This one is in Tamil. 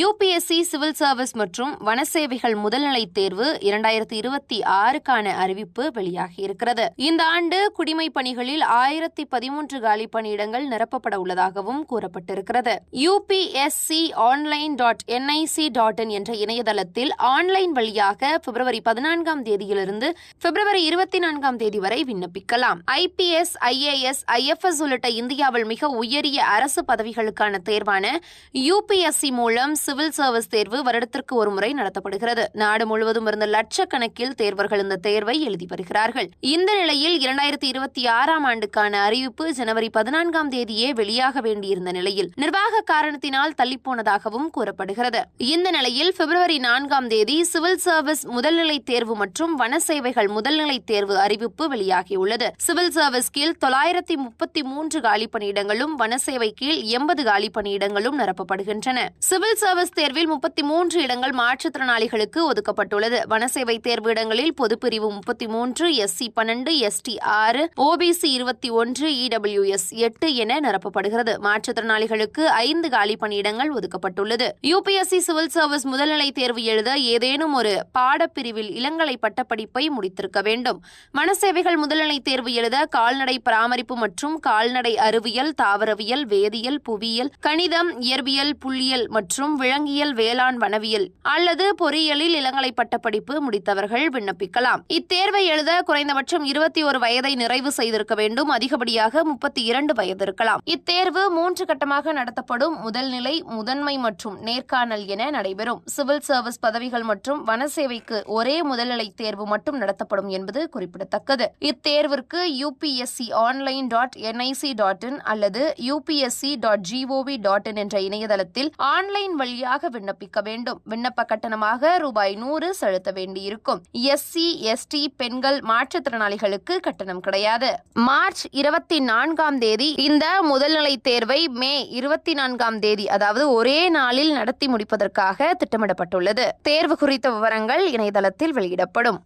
யூபிஎஸ்சி சிவில் சர்வீஸ் மற்றும் வனசேவைகள் முதல்நிலை தேர்வு இரண்டாயிரத்தி இருபத்தி ஆறுக்கான அறிவிப்பு வெளியாகியிருக்கிறது. இந்த ஆண்டு குடிமை பணிகளில் ஆயிரத்தி பதிமூன்று காலி பணியிடங்கள் நிரப்பப்பட உள்ளதாகவும் கூறப்பட்டிருக்கிறது. UPSC online dot NIC dot in என்ற இணையதளத்தில் ஆன்லைன் வழியாக பிப்ரவரி பதினான்காம் தேதியிலிருந்து பிப்ரவரி இருபத்தி நான்காம் தேதி வரை விண்ணப்பிக்கலாம். ஐபிஎஸ் ஐஏஎஸ் ஐஎஃப்எஸ் உள்ளிட்ட இந்தியாவில் மிக உயரிய அரசு பதவிகளுக்கான தேர்வான யூபிஎஸ்சி மூலம் சிவில் சர்வீஸ் தேர்வு வருடத்திற்கு ஒருமுறை நடத்தப்படுகிறது. நாடு முழுவதும் இருந்த லட்சக்கணக்கில் தேர்வர்கள் இந்த தேர்வை எழுதி வருகிறார்கள். இந்த நிலையில் இரண்டாயிரத்தி இருபத்தி ஆறாம் ஆண்டுக்கான அறிவிப்பு ஜனவரி பதினான்காம் தேதியே வெளியாக வேண்டியிருந்த நிலையில் நிர்வாக காரணத்தினால் தள்ளிப்போனதாகவும் கூறப்படுகிறது. இந்த நிலையில் பிப்ரவரி நான்காம் தேதி சிவில் சர்வீஸ் முதல்நிலை தேர்வு மற்றும் வன சேவைகள் முதல்நிலை தேர்வு அறிவிப்பு வெளியாகியுள்ளது. சிவில் சர்வீஸ் கீழ் தொள்ளாயிரத்தி முப்பத்தி மூன்று காலி பணியிடங்களும் வனசேவை கீழ் எண்பது காலி பணியிடங்களும் நிரப்பப்படுகின்றன. சிவில் சர்வீஸ் தேர்வில் முப்பத்தி மூன்று இடங்கள் மாற்றுத்திறனாளிகளுக்கு ஒதுக்கப்பட்டுள்ளது. வனசேவை தேர்வு இடங்களில் பொதுப்பிரிவு முப்பத்தி மூன்று எஸ்சி பன்னெண்டு எஸ்டி ஆறு ஓபிசி இருபத்தி ஒன்று இடபிள்யூஎஸ் எட்டு என நிரப்பப்படுகிறது. மாற்றுத்திறனாளிகளுக்கு ஐந்து காலி பணியிடங்கள் ஒதுக்கப்பட்டுள்ளது. யுபிஎஸ்சி சிவில் சர்வீஸ் முதல்நிலை தேர்வு எழுத ஏதேனும் ஒரு பாடப்பிரிவில் இளங்கலை பட்டப்படிப்பை முடித்திருக்க வேண்டும். வனசேவைகள் முதல்நிலை தேர்வு எழுத கால்நடை பராமரிப்பு மற்றும் கால்நடை அறிவியல் தாவரவியல் வேதியியல் புவியியல் கணிதம் இயற்பியல் புள்ளியியல் மற்றும் விலங்கியல் வேளாண் வனவியல் அல்லது பொறியியலில் இளங்கலை பட்டப்படிப்பு முடித்தவர்கள் விண்ணப்பிக்கலாம். இத்தேர்வை எழுத குறைந்தபட்சம் இருபத்தி ஒரு வயதை நிறைவு செய்திருக்க வேண்டும். அதிகப்படியாக முப்பத்தி இரண்டு வயது இருக்கலாம். இத்தேர்வு மூன்று கட்டமாக நடத்தப்படும். முதல்நிலை முதன்மை மற்றும் நேர்காணல் என நடைபெறும். சிவில் சர்வீஸ் பதவிகள் மற்றும் வன சேவைக்கு ஒரே முதல்நிலை தேர்வு மட்டும் நடத்தப்படும் என்பது குறிப்பிடத்தக்கது. இத்தேர்விற்கு UPSC online dot NIC dot in அல்லது UPSC dot GOV dot in என்ற இணையதளத்தில் ஆன்லைன் வழியாக விண்ணப்பிக்க வேண்டும். விண்ணப்ப கட்டணமாக ரூபாய் நூறு செலுத்த வேண்டியிருக்கும். எஸ்சி எஸ்டி பெண்கள் மாற்றுத்திறனாளிகளுக்கு கட்டணம் கிடையாது. மார்ச் இருபத்தி நான்காம் தேதி இந்த முதல்நிலை தேர்வை மே இருபத்தி நான்காம் தேதி அதாவது ஒரே நாளில் நடத்தி முடிப்பதற்காக திட்டமிடப்பட்டுள்ளது. தேர்வு குறித்த விவரங்கள் இணையதளத்தில் வெளியிடப்படும்.